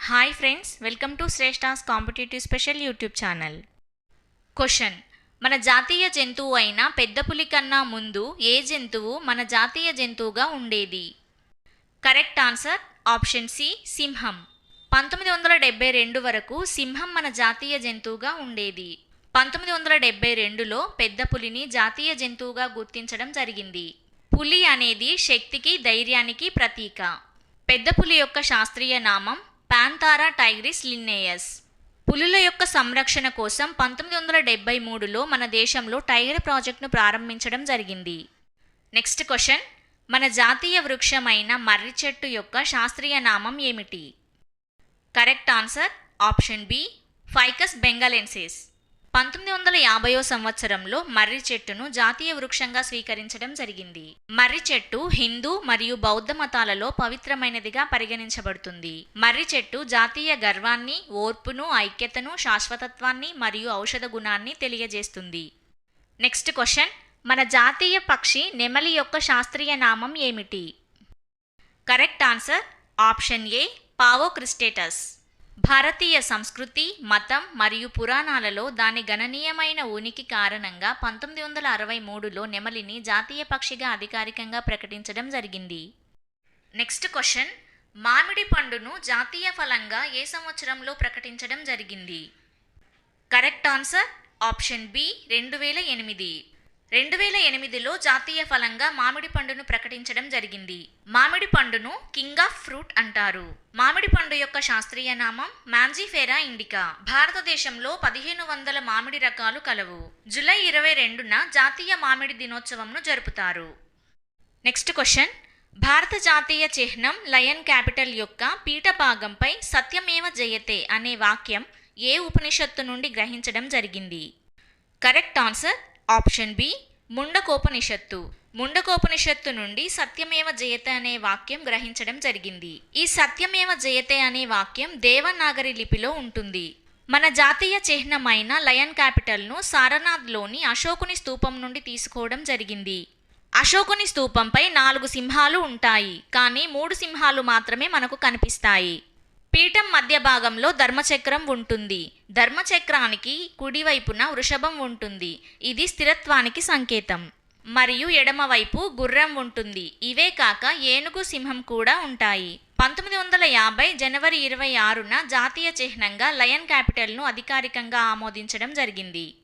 Hi friends welcome to Shreshta's competitive special YouTube channel question మన జాతీయ జంతువు అయిన పెద్ద పులి కన్నా ముందు ఏ జంతువు మన జాతీయ జంతువుగా ఉండేది? కరెక్ట్ ఆన్సర్ ఆప్షన్ సి సింహం. పంతొమ్మిది వందల డెబ్బై రెండు వరకు సింహం మన జాతీయ జంతువుగా ఉండేది. పంతొమ్మిది వందల డెబ్బై రెండులో పెద్ద పులిని జాతీయ జంతువుగా గుర్తించడం జరిగింది. పులి అనేది శక్తికి ధైర్యానికి ప్రతీక. పెద్ద పులి యొక్క శాస్త్రీయ నామం పాంతారా టైగ్రిస్ లిన్నేయస్. పులుల యొక్క సంరక్షణ కోసం పంతొమ్మిది వందల డెబ్బై మూడులో మన దేశంలో టైగర్ ప్రాజెక్టును ప్రారంభించడం జరిగింది. Next question. మన జాతీయ వృక్షమైన మర్రి చెట్టు యొక్క శాస్త్రీయ నామం ఏమిటి? Correct answer option B Ficus benghalensis. పంతొమ్మిది వందల యాభైవ సంవత్సరంలో మర్రి చెట్టును జాతీయ వృక్షంగా స్వీకరించడం జరిగింది. మర్రి చెట్టు హిందూ మరియు బౌద్ధ మతాలలో పవిత్రమైనదిగా పరిగణించబడుతుంది. మర్రి చెట్టు జాతీయ గర్వాన్ని ఓర్పును ఐక్యతను శాశ్వతత్వాన్ని మరియు ఔషధ గుణాన్ని తెలియజేస్తుంది. Next question. మన జాతీయ పక్షి నెమలి యొక్క శాస్త్రీయ నామం ఏమిటి? Correct answer. Option A Pavo cristatus భారతీయ సంస్కృతి మతం మరియు పురాణాలలో దాని గణనీయమైన ఉనికి కారణంగా పంతొమ్మిది వందల అరవై మూడులో నెమలిని జాతీయ పక్షిగా అధికారికంగా ప్రకటించడం జరిగింది. Next question. మామిడి పండును జాతీయ ఫలంగా ఏ సంవత్సరంలో ప్రకటించడం జరిగింది? కరెక్ట్ ఆన్సర్ ఆప్షన్ బి రెండు వేల ఎనిమిది. రెండు వేల ఎనిమిదిలో జాతీయ ఫలంగా మామిడి పండును ప్రకటించడం జరిగింది. మామిడి పండును కింగ్ ఆఫ్ ఫ్రూట్ అంటారు. మామిడి పండు యొక్క శాస్త్రీయ నామం మ్యాంజీఫేరా ఇండికా. భారతదేశంలో పదిహేను వందల మామిడి రకాలు కలవు. జూలై ఇరవై రెండున జాతీయ మామిడి దినోత్సవంను జరుపుతారు. Next question. భారత జాతీయ చిహ్నం లయన్ క్యాపిటల్ యొక్క పీఠభాగంపై సత్యమేవ జయతే అనే వాక్యం ఏ ఉపనిషత్తు నుండి గ్రహించడం జరిగింది? Correct answer option B Mundakopanishad. Mundakopanishad నుండి సత్యమేవ జయతే అనే వాక్యం గ్రహించడం జరిగింది. ఈ సత్యమేవ జయతే అనే వాక్యం దేవనాగరి లిపిలో ఉంటుంది. మన జాతీయ చిహ్నమైన లయన్ క్యాపిటల్ను సారనాథ్లోని అశోకుని స్తూపం నుండి తీసుకోవడం జరిగింది. అశోకుని స్తూపంపై నాలుగు సింహాలు ఉంటాయి. కానీ మూడు సింహాలు మాత్రమే మనకు కనిపిస్తాయి. పీఠం మధ్య భాగంలో ధర్మచక్రం ఉంటుంది. ధర్మచక్రానికి కుడివైపున వృషభం ఉంటుంది. ఇది స్థిరత్వానికి సంకేతం. మరియు ఎడమవైపు గుర్రం ఉంటుంది. ఇవే కాక ఏనుగు సింహం కూడా ఉంటాయి. పంతొమ్మిది వందల యాభై జనవరి ఇరవై ఆరున జాతీయ చిహ్నంగా లయన్ క్యాపిటల్ను అధికారికంగా ఆమోదించడం జరిగింది.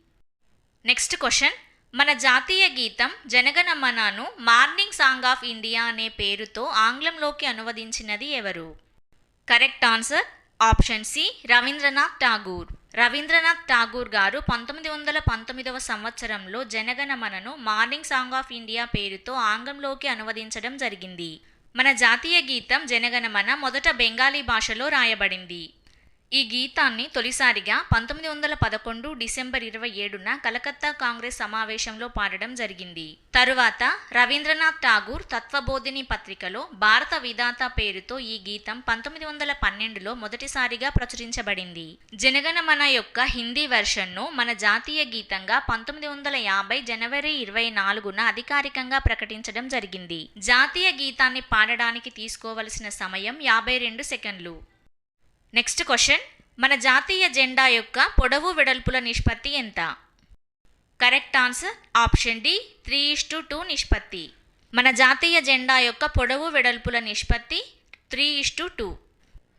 Next question. మన జాతీయ గీతం జనగణమనను మార్నింగ్ సాంగ్ ఆఫ్ ఇండియా అనే పేరుతో ఆంగ్లంలోకి అనువదించినది ఎవరు? Correct answer option C Rabindranath Tagore. Rabindranath Tagore గారు పంతొమ్మిది వందల పంతొమ్మిదవ సంవత్సరంలో జనగణమనను మార్నింగ్ సాంగ్ ఆఫ్ ఇండియా పేరుతో ఆంగ్లంలోకి అనువదించడం జరిగింది. మన జాతీయ గీతం జనగణమన మొదట బెంగాలీ భాషలో రాయబడింది. ఈ గీతాన్ని తొలిసారిగా పంతొమ్మిది వందల పదకొండు డిసెంబర్ ఇరవై ఏడున కలకత్తా కాంగ్రెస్ సమావేశంలో పాడడం జరిగింది. తరువాత రవీంద్రనాథ్ ఠాగూర్ తత్వబోధిని పత్రికలో భారత విధాత పేరుతో ఈ గీతం పంతొమ్మిది వందల పన్నెండులో మొదటిసారిగా ప్రచురించబడింది. జనగణమన యొక్క హిందీ వెర్షన్ను మన జాతీయ గీతంగా పంతొమ్మిది వందల యాభై జనవరి ఇరవై నాలుగున అధికారికంగా ప్రకటించడం జరిగింది. జాతీయ గీతాన్ని పాడడానికి తీసుకోవలసిన సమయం యాభై రెండు సెకండ్లు. నెక్స్ట్ క్వశ్చన్ మన జాతీయ జెండా యొక్క పొడవు వెడల్పుల నిష్పత్తి ఎంత? Correct answer option D three is to two నిష్పత్తి. మన జాతీయ జెండా యొక్క పొడవు వెడల్పుల నిష్పత్తి త్రీ ఇష్ టు టూ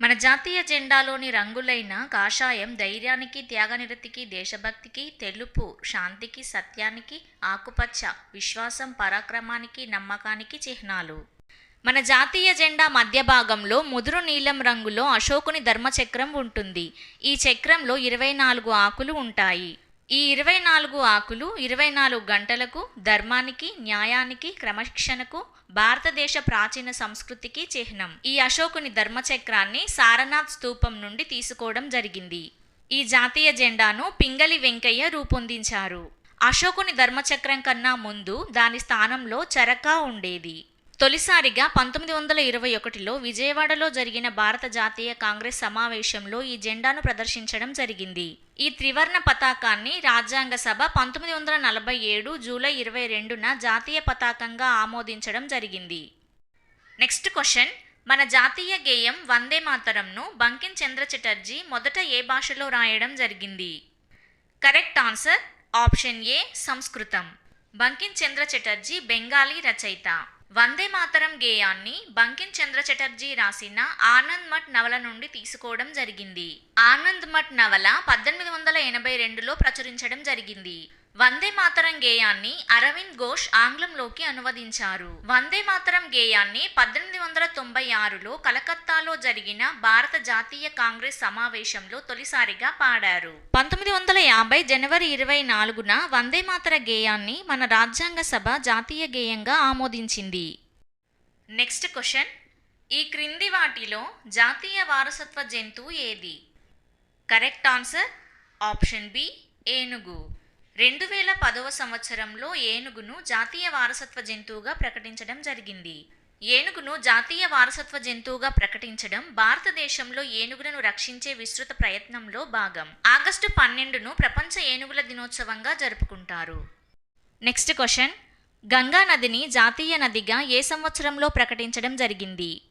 మన జాతీయ జెండాలోని రంగులైన కాషాయం ధైర్యానికి త్యాగనిరతికి దేశభక్తికి తెలుపు శాంతికి సత్యానికి ఆకుపచ్చ విశ్వాసం పరాక్రమానికి నమ్మకానికి చిహ్నాలు. మన జాతీయ జెండా మధ్య భాగంలో ముదురు నీలం రంగులో అశోకుని ధర్మచక్రం ఉంటుంది. ఈ చక్రంలో ఇరవై నాలుగు ఆకులు ఉంటాయి. ఈ ఇరవై నాలుగు ఆకులు ఇరవై నాలుగు గంటలకు ధర్మానికి న్యాయానికి క్రమశిక్షణకు భారతదేశ ప్రాచీన సంస్కృతికి చిహ్నం. ఈ అశోకుని ధర్మచక్రాన్ని సారనాథ్ స్తూపం నుండి తీసుకోవడం జరిగింది. ఈ జాతీయ జెండాను పింగళి వెంకయ్య రూపొందించారు. అశోకుని ధర్మచక్రం కన్నా ముందు దాని స్థానంలో చరకా ఉండేది. తొలిసారిగా పంతొమ్మిది వందల ఇరవై ఒకటిలో విజయవాడలో జరిగిన భారత జాతీయ కాంగ్రెస్ సమావేశంలో ఈ జెండాను ప్రదర్శించడం జరిగింది. ఈ త్రివర్ణ పతాకాన్ని రాజ్యాంగ సభ పంతొమ్మిది వందల నలభై ఏడు జూలై ఇరవై రెండున జాతీయ పతాకంగా ఆమోదించడం జరిగింది. Next question. మన జాతీయ గేయం వందే మాతరంను బంకిం చంద్ర చటర్జీ మొదట ఏ భాషలో రాయడం జరిగింది? Correct answer. ఆప్షన్ ఏ సంస్కృతం. బంకిం చంద్ర చటర్జీ బెంగాలీ రచయిత. వందే మాతరం గేయాన్ని బంకిం చంద్ర చటర్జీ రాసిన ఆనంద్ మఠ్ నవల నుండి తీసుకోవడం జరిగింది. ఆనంద్ మఠ్ నవల పద్దెనిమిది వందల ఎనభై రెండులో ప్రచురించడం జరిగింది. వందే మాతరం గేయాన్ని అరవింద్ ఘోష్ ఆంగ్లంలోకి అనువదించారు. వందే మాతరం గేయాన్ని పద్దెనిమిది వందల తొంభై ఆరులో కలకత్తాలో జరిగిన భారత జాతీయ కాంగ్రెస్ సమావేశంలో తొలిసారిగా పాడారు. పంతొమ్మిది వందల యాభై జనవరి ఇరవై నాలుగున వందే మాతర గేయాన్ని మన రాజ్యాంగ సభ జాతీయ గేయంగా ఆమోదించింది. Next question. ఈ క్రింది వాటిలో జాతీయ వారసత్వ జంతువు ఏది? కరెక్ట్ ఆన్సర్ ఆప్షన్ బి ఏనుగు. రెండు వేల పదవ సంవత్సరంలో ఏనుగును జాతీయ వారసత్వ జంతువుగా ప్రకటించడం జరిగింది. ఏనుగును జాతీయ వారసత్వ జంతువుగా ప్రకటించడం భారతదేశంలో ఏనుగులను రక్షించే విస్తృత ప్రయత్నంలో భాగం. ఆగస్టు పన్నెండును ప్రపంచ ఏనుగుల దినోత్సవంగా జరుపుకుంటారు. Next question. గంగా నదిని జాతీయ నదిగా ఏ సంవత్సరంలో ప్రకటించడం జరిగింది?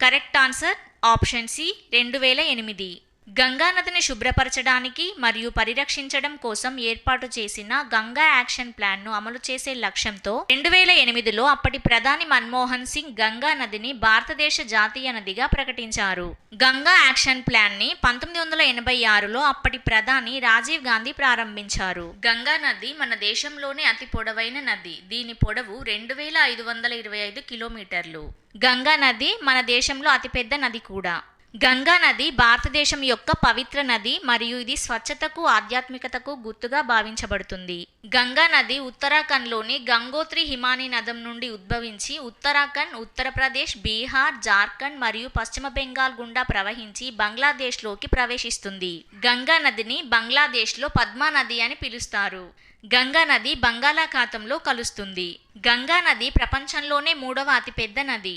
కరెక్ట్ ఆన్సర్ ఆప్షన్ సి రెండు వేల ఎనిమిది. గంగా నదిని శుభ్రపరచడానికి మరియు పరిరక్షించడం కోసం ఏర్పాటు చేసిన గంగా యాక్షన్ ప్లాన్ను అమలు చేసే లక్ష్యంతో రెండు వేల ఎనిమిదిలో అప్పటి ప్రధాని మన్మోహన్ సింగ్ గంగా నదిని భారతదేశ జాతీయ నదిగా ప్రకటించారు. గంగా యాక్షన్ ప్లాన్ని పంతొమ్మిది వందల ఎనభై ఆరులో అప్పటి ప్రధాని రాజీవ్ గాంధీ ప్రారంభించారు. గంగా నది మన దేశంలోనే అతి పొడవైన నది. దీని పొడవు రెండు వేల ఐదు వందల ఇరవై ఐదు కిలోమీటర్లు. గంగా నది మన దేశంలో అతిపెద్ద నది కూడా. గంగా నది భారతదేశం యొక్క పవిత్ర నది మరియు ఇది స్వచ్ఛతకు ఆధ్యాత్మికతకు గుర్తుగా భావించబడుతుంది. గంగా నది ఉత్తరాఖండ్లోని గంగోత్రి హిమానీ నదం నుండి ఉద్భవించి ఉత్తరాఖండ్ ఉత్తరప్రదేశ్ బీహార్ జార్ఖండ్ మరియు పశ్చిమ బెంగాల్ గుండా ప్రవహించి బంగ్లాదేశ్లోకి ప్రవేశిస్తుంది. గంగా నదిని బంగ్లాదేశ్లో పద్మా నది అని పిలుస్తారు. గంగా నది బంగాళాఖాతంలో కలుస్తుంది. గంగా నది ప్రపంచంలోనే మూడవ అతిపెద్ద నది.